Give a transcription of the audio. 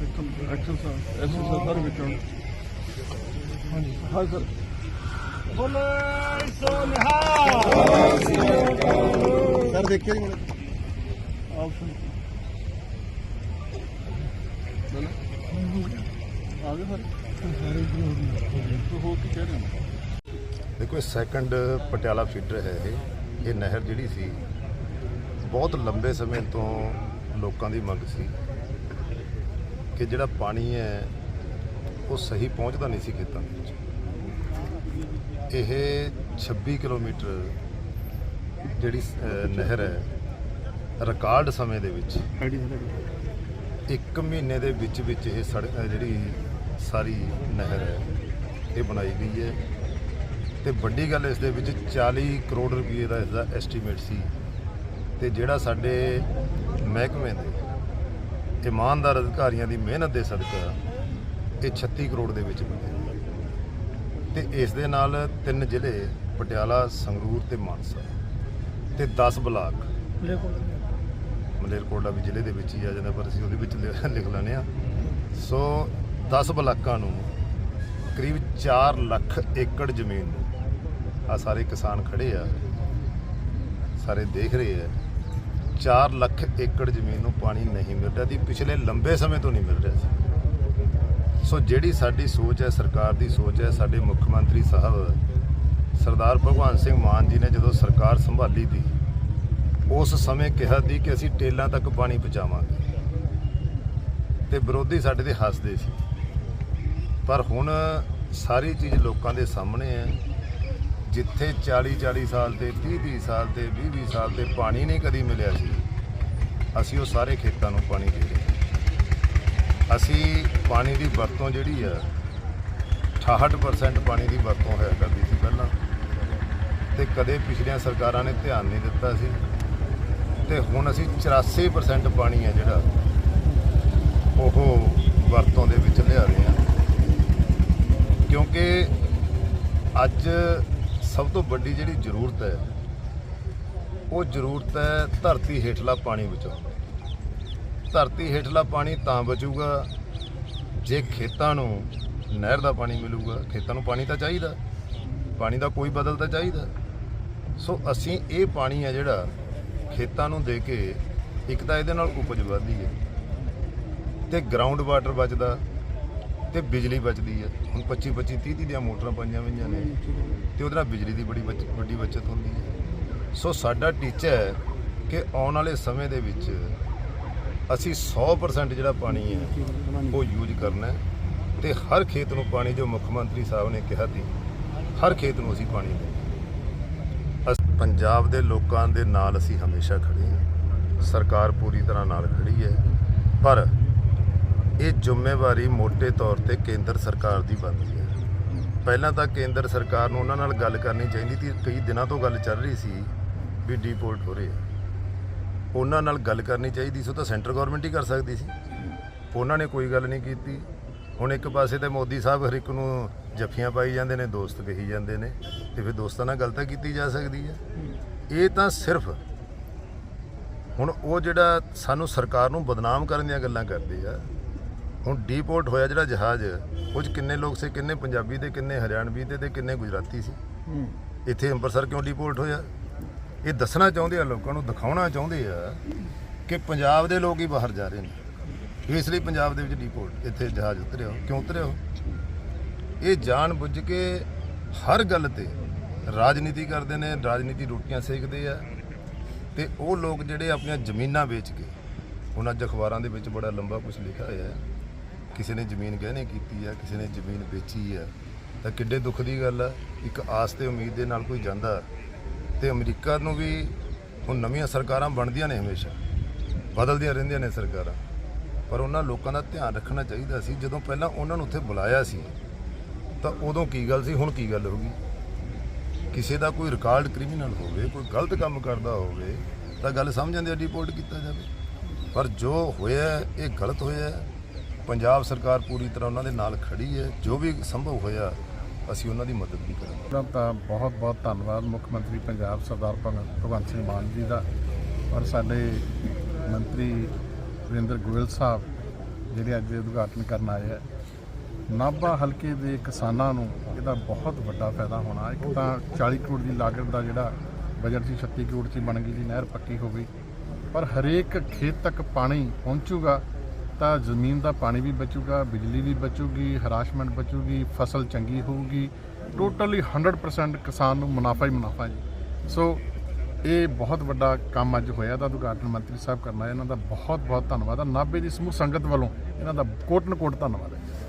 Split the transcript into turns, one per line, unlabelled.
Action sir SS sir ਵਿੱਚ ਆਉਣ। ਹਾਂਜੀ। ਹਾਂ ਸਰ।
ਬੋਲੇ ਸੋ ਨਿਹਾਲ।
ਸਰ ਦੇਖਿਆ ਜੀ ਮੈਨੂੰ। ਆਪਸ਼ਨ। ਚਲੋ ਆ ਗਏ ਸਰ। ਸਾਰੇ ਤੋਂ ਹੋ ਕੇ ਕਹਿ ਰਹੇ ਹੋ?
ਦੇਖੋ ਇਹ ਸੈਕੰਡ ਪਟਿਆਲਾ ਫੀਡਰ ਹੈ ਇਹ। ਇਹ ਨਹਿਰ ਜਿਹੜੀ ਸੀ ਬਹੁਤ ਲੰਬੇ ਸਮੇਂ ਤੋਂ ਲੋਕਾਂ ਦੀ ਮੰਗ ਸੀ। ਕਿ ਜਿਹੜਾ ਪਾਣੀ ਹੈ ਉਹ ਸਹੀ ਪਹੁੰਚਦਾ ਨਹੀਂ ਸੀ ਖੇਤਾਂ ਦੇ ਵਿੱਚ। ਇਹ 26 ਕਿਲੋਮੀਟਰ ਜਿਹੜੀ ਨਹਿਰ ਹੈ ਰਿਕਾਰਡ ਸਮੇਂ ਦੇ ਵਿੱਚ ਇੱਕ ਮਹੀਨੇ ਦੇ ਵਿੱਚ ਵਿੱਚ ਇਹ ਜਿਹੜੀ ਸਾਰੀ ਨਹਿਰ ਹੈ ਇਹ ਬਣਾਈ ਗਈ ਹੈ। ਤੇ ਵੱਡੀ ਗੱਲ ਇਸ ਦੇ ਵਿੱਚ 40 ਕਰੋੜ ਰੁਪਏ ਦਾ ਇਸ ਦਾ ਐਸਟੀਮੇਟ ਸੀ। ਤੇ ਜਿਹੜਾ ਸਾਡੇ ਮਹਿਕਮੇ ਦੇ ਇਮਾਨਦਾਰ ਅਧਿਕਾਰੀਆਂ ਦੀ ਮਿਹਨਤ ਦੇ ਸਦਕਾ ਇਹ 36 ਕਰੋੜ ਦੇ ਵਿੱਚ ਬਣਿਆ ਤੇ ਇਸ ਦੇ ਨਾਲ ਤਿੰਨ ਜ਼ਿਲ੍ਹੇ ਪਟਿਆਲਾ ਸੰਗਰੂਰ ਤੇ ਮਾਨਸਾ ਤੇ 10 ਬਲਾਕ ਮਲੇਰਕੋਟਲਾ ਵੀ ਜ਼ਿਲ੍ਹੇ ਦੇ ਵਿੱਚ ਹੀ ਆ ਜਾਂਦਾ ਪਰ ਅਸੀਂ ਉਹਦੇ ਵਿੱਚ ਲਿਖ ਲੈਂਦੇ ਆ ਸੋ 10 ਬਲਾਕਾਂ ਨੂੰ ਕਰੀਬ 4 ਲੱਖ ਏਕੜ ਜ਼ਮੀਨ ਨੂੰ ਆ ਸਾਰੇ ਕਿਸਾਨ ਖੜੇ ਆ ਸਾਰੇ ਦੇਖ ਰਹੇ ਆ। 4 ਲੱਖ ਏਕੜ ਜ਼ਮੀਨ ਨੂੰ ਪਾਣੀ ਨਹੀਂ ਮਿਲ ਰਿਹਾ ਦੀ ਪਿਛਲੇ ਲੰਬੇ ਸਮੇਂ ਤੋਂ ਨਹੀਂ ਮਿਲ ਰਿਹਾ ਸੀ। ਸੋ ਜਿਹੜੀ ਸਾਡੀ ਸੋਚ ਹੈ, ਸਰਕਾਰ ਦੀ ਸੋਚ ਹੈ, ਸਾਡੇ ਮੁੱਖ ਮੰਤਰੀ ਸਾਹਿਬ ਸਰਦਾਰ ਭਗਵੰਤ ਸਿੰਘ ਮਾਨ ਜੀ ਨੇ ਜਦੋਂ ਸਰਕਾਰ ਸੰਭਾਲੀ ਤੀ ਉਸ ਸਮੇਂ ਕਿਹਾ ਸੀ ਕਿ ਅਸੀਂ ਟੇਲਾਂ ਤੱਕ ਪਾਣੀ ਪਹੁੰਚਾਵਾਂਗੇ। ਤੇ ਵਿਰੋਧੀ ਸਾਡੇ ਤੇ ਹੱਸਦੇ ਸੀ। ਪਰ ਹੁਣ ਸਾਰੀ ਚੀਜ਼ ਲੋਕਾਂ ਦੇ ਸਾਹਮਣੇ ਹੈ। ਜਿੱਥੇ 40 40 ਸਾਲ ਤੇ 30 30 ਸਾਲ ਤੇ 20 20 ਸਾਲ ਤੇ ਪਾਣੀ ਨਹੀਂ ਕਦੀ ਮਿਲਿਆ ਸੀ, ਅਸੀਂ ਉਹ ਸਾਰੇ ਖੇਤਾਂ ਨੂੰ ਪਾਣੀ ਦੇ ਰਹੇ ਹਾਂ। ਅਸੀਂ ਪਾਣੀ ਦੀ ਵਰਤੋਂ ਜਿਹੜੀ ਆ 68% ਪਾਣੀ ਦੀ ਵਰਤੋਂ ਹੋਇਆ ਕਰਦੀ ਸੀ ਪਹਿਲਾਂ। ਤੇ ਕਦੇ ਪਿਛਲੀਆਂ ਸਰਕਾਰਾਂ ਨੇ ਧਿਆਨ ਨਹੀਂ ਦਿੱਤਾ ਸੀ। ਤੇ ਹੁਣ ਅਸੀਂ 84% ਪਾਣੀ ਹੈ ਜਿਹੜਾ, ਉਹ ਵਰਤੋਂ ਦੇ ਵਿੱਚ ਲਿਆ ਰਹੇ ਹਾਂ। ਕਿਉਂਕਿ ਅੱਜ ਸਭ ਤੋਂ ਵੱਡੀ ਜਿਹੜੀ ਜ਼ਰੂਰਤ ਹੈ, ਉਹ ਜ਼ਰੂਰਤ ਹੈ ਧਰਤੀ ਹੇਠਲਾ ਪਾਣੀ ਬਚਾਉਣ ਧਰਤੀ ਹੇਠਲਾ ਪਾਣੀ ਤਾਂ ਬਚੂਗਾ ਜੇ ਖੇਤਾਂ ਨੂੰ ਨਹਿਰ ਦਾ ਪਾਣੀ ਮਿਲੂਗਾ। ਖੇਤਾਂ ਨੂੰ ਪਾਣੀ ਤਾਂ ਚਾਹੀਦਾ, ਪਾਣੀ ਦਾ ਕੋਈ ਬਦਲ ਤਾਂ ਚਾਹੀਦਾ। ਸੋ ਅਸੀਂ ਇਹ ਪਾਣੀ ਹੈ ਜਿਹੜਾ ਖੇਤਾਂ ਨੂੰ ਦੇ ਕੇ ਇੱਕ ਤਾਂ ਇਹਦੇ ਨਾਲ ਉਪਜ ਵਧਦੀ ਹੈ ਤੇ ਗਰਾਊਂਡ ਵਾਟਰ ਬਚਦਾ ਤੇ ਬਿਜਲੀ ਬਚਦੀ ਹੈ ਹੁਣ 25 25 30 ਦੀਆਂ ਮੋਟਰਾਂ ਪਾਈਆਂ ਹੋਈਆਂ ਨੇ ਤੇ ਉਹਦੇ ਨਾਲ ਬਿਜਲੀ ਦੀ ਬੜੀ ਬਚ- ਵੱਡੀ ਬਚਤ ਹੁੰਦੀ ਹੈ ਸੋ ਸਾਡਾ ਟੀਚਾ ਹੈ ਕਿ ਆਉਣ ਵਾਲੇ ਸਮੇਂ ਦੇ ਵਿੱਚ ਅਸੀਂ 100% ਜਿਹੜਾ ਪਾਣੀ ਹੈ, ਉਹ ਯੂਜ਼ ਕਰਨਾ ਹੈ ਤੇ ਹਰ ਖੇਤ ਨੂੰ ਪਾਣੀ ਜੋ ਮੁੱਖ ਮੰਤਰੀ ਸਾਹਿਬ ਨੇ ਕਿਹਾ ਸੀ, ਹਰ ਖੇਤ ਨੂੰ ਅਸੀਂ ਪਾਣੀ ਦੇਣਾ ਅਸ- ਪੰਜਾਬ ਦੇ ਲੋਕਾਂ ਦੇ ਨਾਲ ਅਸੀਂ ਹਮੇਸ਼ਾ ਖੜੇ ਹਾਂ। ਸਰਕਾਰ ਪੂਰੀ ਤਰ੍ਹਾਂ ਨਾਲ ਖੜੀ ਹੈ। ਪਰ ਇਹ ਜ਼ਿੰਮੇਵਾਰੀ ਮੋٹے ਤੌਰ ਤੇ ਕੇਂਦਰ ਸਰਕਾਰ ਦੀ ਬਣਦੀ ਹੈ। ਪਹਿਲਾਂ ਤਾਂ ਕੇਂਦਰ ਸਰਕਾਰ ਨੂੰ ਉਹਨਾਂ ਨਾਲ ਗੱਲ ਕਰਨੀ ਚਾਹੀਦੀ ਸੀ। ਕਈ ਦਿਨਾਂ ਤੋਂ ਗੱਲ ਚੱਲ ਰਹੀ ਸੀ ਵੀ ਡੀਪੋਰਟ ਹੋ ਰਹੇ ਆ। ਉਹਨਾਂ ਨਾਲ ਗੱਲ ਕਰਨੀ ਚਾਹੀਦੀ ਸੀ, ਉਹ ਤਾਂ ਸੈਂਟਰ ਗਵਰਨਮੈਂਟ ਹੀ ਕਰ ਸਕਦੀ ਸੀ। ਉਹਨਾਂ ਨੇ ਕੋਈ ਗੱਲ ਨਹੀਂ ਕੀਤੀ। ਹੁਣ ਇੱਕ ਪਾਸੇ ਤੇ ਮੋਦੀ ਸਾਹਿਬ ਹਰ ਇੱਕ ਨੂੰ ਜੱਫੀਆਂ ਪਾਈ ਜਾਂਦੇ ਨੇ, ਦੋਸਤ ਕਹੀ ਜਾਂਦੇ ਨੇ ਤੇ ਫਿਰ ਦੋਸਤਾਂ ਨਾਲ ਗੱਲ ਤਾਂ ਕੀਤੀ ਜਾ ਸਕਦੀ ਹੈ। ਇਹ ਤਾਂ ਸਿਰਫ ਹੁਣ ਉਹ ਜਿਹੜਾ ਸਾਨੂੰ ਸਰਕਾਰ ਨੂੰ ਬਦਨਾਮ ਕਰਨ ਦੀਆਂ ਗੱਲਾਂ ਕਰਦੇ ਆ ਹੁਣ ਡੀਪੋਰਟ ਹੋਇਆ ਜਿਹੜਾ ਜਹਾਜ਼ ਉਹ 'ਚ ਕਿੰਨੇ ਲੋਕ ਸੀ? ਕਿੰਨੇ ਪੰਜਾਬੀ ਤੇ ਕਿੰਨੇ ਹਰਿਆਣਵੀ ਤੇ ਤੇ ਕਿੰਨੇ ਗੁਜਰਾਤੀ ਸੀ? ਇੱਥੇ ਅੰਮ੍ਰਿਤਸਰ ਕਿਉਂ ਡੀਪੋਰਟ ਹੋਇਆ? ਇਹ ਦੱਸਣਾ ਚਾਹੁੰਦੇ ਆ ਲੋਕਾਂ ਨੂੰ ਦਿਖਾਉਣਾ ਚਾਹੁੰਦੇ ਆ ਕਿ ਪੰਜਾਬ ਦੇ ਲੋਕ ਹੀ ਬਾਹਰ ਜਾ ਰਹੇ ਨੇ। ਇਸ ਲਈ ਪੰਜਾਬ ਦੇ ਵਿੱਚ ਡੀਪੋਰਟ ਇੱਥੇ ਜਹਾਜ਼ ਉਤਰਿਆ। ਕਿਉਂ ਉਤਰਿਆ? ਇਹ ਜਾਣ ਬੁੱਝ ਕੇ ਹਰ ਗੱਲ ਤੇ ਰਾਜਨੀਤੀ ਕਰਦੇ ਨੇ ਰਾਜਨੀਤੀ ਰੋਟੀਆਂ ਸੇਕਦੇ ਆ ਤੇ ਉਹ ਲੋਕ ਜਿਹੜੇ ਆਪਣੀਆਂ ਜ਼ਮੀਨਾਂ ਵੇਚ ਕੇ ਅੱਜ ਅਖਬਾਰਾਂ ਦੇ ਵਿੱਚ ਬੜਾ ਲੰਬਾ ਕੁਝ ਲਿਖਿਆ ਹੋਇਆ ਹੈ। ਕਿਸੇ ਨੇ ਜ਼ਮੀਨ ਗਹਿਣੇ ਕੀਤੀ ਆ, ਕਿਸੇ ਨੇ ਜ਼ਮੀਨ ਵੇਚੀ ਆ, ਤਾਂ ਕਿੱਡੇ ਦੁੱਖ ਦੀ ਗੱਲ ਆ, ਇੱਕ ਆਸ ਤੇ ਉਮੀਦ ਦੇ ਨਾਲ ਕੋਈ ਜਾਂਦਾ ਤੇ ਅਮਰੀਕਾ ਨੂੰ ਵੀ ਹੁਣ ਨਵੀਆਂ ਸਰਕਾਰਾਂ ਬਣਦੀਆਂ ਨੇ ਹਮੇਸ਼ਾ, ਬਦਲਦੀਆਂ ਰਹਿੰਦੀਆਂ ਨੇ ਸਰਕਾਰਾਂ, ਪਰ ਉਹਨਾਂ ਲੋਕਾਂ ਦਾ ਧਿਆਨ ਰੱਖਣਾ ਚਾਹੀਦਾ ਸੀ, ਜਦੋਂ ਪਹਿਲਾਂ ਉਹਨਾਂ ਨੂੰ ਉੱਥੇ ਬੁਲਾਇਆ ਸੀ, ਤਾਂ ਉਦੋਂ ਕੀ ਗੱਲ ਸੀ, ਹੁਣ ਕੀ ਗੱਲ ਹੋ ਗਈ? ਕਿਸੇ ਦਾ ਕੋਈ ਰਿਕਾਰਡ ਕ੍ਰਿਮੀਨਲ ਹੋਵੇ, ਕੋਈ ਗਲਤ ਕੰਮ ਕਰਦਾ ਹੋਵੇ, ਤਾਂ ਗੱਲ ਸਮਝ ਜਾਂਦੇ ਆ ਕੀਤਾ ਜਾਵੇ। ਪਰ ਜੋ ਹੋਇਆ, ਇਹ ਗਲਤ ਹੋਇਆ ਪੰਜਾਬ ਸਰਕਾਰ ਪੂਰੀ ਤਰ੍ਹਾਂ ਉਹਨਾਂ ਦੇ ਨਾਲ ਖੜੀ ਹੈ। ਜੋ ਵੀ ਸੰਭਵ ਹੋਇਆ, ਅਸੀਂ ਉਹਨਾਂ ਦੀ ਮਦਦ ਵੀ ਕਰਾਂਗੇ।
ਦਾ ਤਾਂ ਬਹੁਤ ਬਹੁਤ ਧੰਨਵਾਦ ਮੁੱਖ ਮੰਤਰੀ ਪੰਜਾਬ ਸਰਦਾਰ ਭਗਵੰਤ ਭਗਵੰਤ ਸਿੰਘ ਮਾਨ ਜੀ ਦਾ ਔਰ ਸਾਡੇ ਮੰਤਰੀ ਵਰਿੰਦਰ ਗੋਇਲ ਸਾਹਿਬ, ਜਿਹੜੇ ਅੱਜ ਉਦਘਾਟਨ ਕਰਨ ਆਏ ਆ। ਨਾਭਾ ਹਲਕੇ ਦੇ ਕਿਸਾਨਾਂ ਨੂੰ ਇਹਦਾ ਬਹੁਤ ਵੱਡਾ ਫਾਇਦਾ ਹੋਣਾ। ਇੱਕ ਤਾਂ 40 ਕਰੋੜ ਦੀ ਲਾਗਤ ਦਾ ਜਿਹੜਾ ਬਜਟ ਸੀ 36 ਕਰੋੜ 'ਚ ਬਣ ਗਈ ਜੀ, ਨਹਿਰ ਪੱਕੀ ਹੋ ਗਈ। ਪਰ ਹਰੇਕ ਖੇਤ ਤੱਕ ਪਾਣੀ ਪਹੁੰਚੂਗਾ ਤਾਂ ਜ਼ਮੀਨ ਦਾ ਪਾਣੀ ਵੀ ਬਚੂਗਾ, ਬਿਜਲੀ ਵੀ ਬਚੂਗੀ, ਹਰਾਸ਼ਮੈਂਟ ਬਚੂਗੀ, ਫਸਲ ਚੰਗੀ ਹੋਊਗੀ। ਟੋਟਲੀ 100% ਕਿਸਾਨ ਨੂੰ ਮੁਨਾਫਾ ਹੀ ਮੁਨਾਫਾ ਜੀ। ਸੋ ਇਹ ਬਹੁਤ ਵੱਡਾ ਕੰਮ ਅੱਜ ਹੋਇਆ ਦਾ ਉਦਘਾਟਨ ਮੰਤਰੀ ਸਾਹਿਬ ਕਰਨਾ, ਇਹਨਾਂ ਦਾ ਬਹੁਤ ਬਹੁਤ ਧੰਨਵਾਦ। ਆ ਨਾਭੇ ਦੀ ਸਮੂਹ ਸੰਗਤ ਵੱਲੋਂ ਇਹਨਾਂ ਦਾ ਕੋਟਨ ਕੋਟ ਧੰਨਵਾਦ ਹੈ।